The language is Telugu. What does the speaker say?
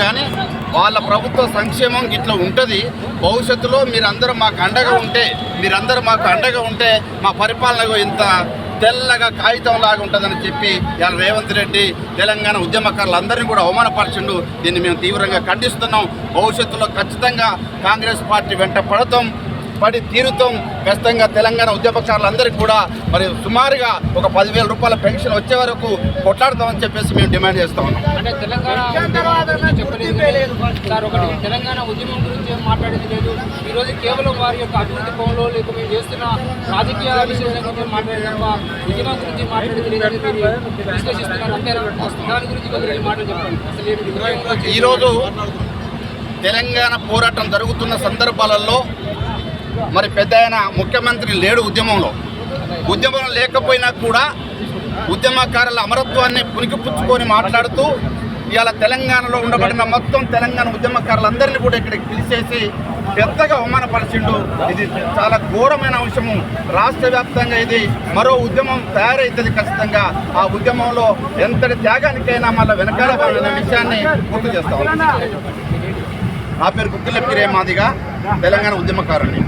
కానీ వాళ్ళ ప్రభుత్వ సంక్షేమం ఇట్లా ఉంటుంది. భవిష్యత్తులో మీరందరూ మాకు అండగా ఉంటే మీరందరూ మాకు అండగా ఉంటే మా పరిపాలన ఇంత తెల్లగా కాగితం లాగా ఉంటుందని చెప్పి ఇవాళ రేవంత్ రెడ్డి తెలంగాణ ఉద్యమకారులందరినీ కూడా అవమానపరచిండు. దీన్ని మేము తీవ్రంగా ఖండిస్తున్నాం. భవిష్యత్తులో ఖచ్చితంగా కాంగ్రెస్ పార్టీ వెంట పడతాం పడి తీరుతాం. ఖచ్చితంగా తెలంగాణ ఉద్యమకారులందరికీ కూడా మరి సుమారుగా ఒక పదివేల రూపాయల పెన్షన్ వచ్చే వరకు కొట్లాడతామని చెప్పేసి మేము డిమాండ్ చేస్తా చెప్పలేదు సార్ ఒకటి తెలంగాణ ఉద్యమం గురించి ఏం మాట్లాడేది లేదు. ఈ రోజు కేవలం వారి యొక్క అభివృద్ధి పనులు లేక మేము చేస్తున్న రాజకీయ విషయాల గురించి మాట్లాడేది ఉద్యమం గురించి మాట్లాడేది లేదని మీరు విశ్లేషిస్తున్నారు. అంతే దాని గురించి కొంచెం మాటలు చెప్పండి అసలు ఈరోజు తెలంగాణ పోరాటం జరుగుతున్న సందర్భాలలో మరి పెద్ద ఆయన ముఖ్యమంత్రి లేడు ఉద్యమంలో. ఉద్యమం లేకపోయినా కూడా ఉద్యమకారుల అమరత్వాన్ని పునికిపుచ్చుకొని మాట్లాడుతూ ఇవాళ తెలంగాణలో ఉండబడిన మొత్తం తెలంగాణ ఉద్యమకారులందరినీ కూడా ఇక్కడికి పిలిచేసి పెద్దగా అవమానపరిచిండు. ఇది చాలా ఘోరమైన అంశము. రాష్ట్ర వ్యాప్తంగా ఇది మరో ఉద్యమం తయారైతుంది ఖచ్చితంగా. ఆ ఉద్యమంలో ఎంతటి త్యాగానికైనా మళ్ళీ వెనకాల పడిన విషయాన్ని గుర్తు చేస్తాం నా పేరు కుక్కిలెప్పిరే మాదిగా తెలంగాణ ఉద్యమకారుని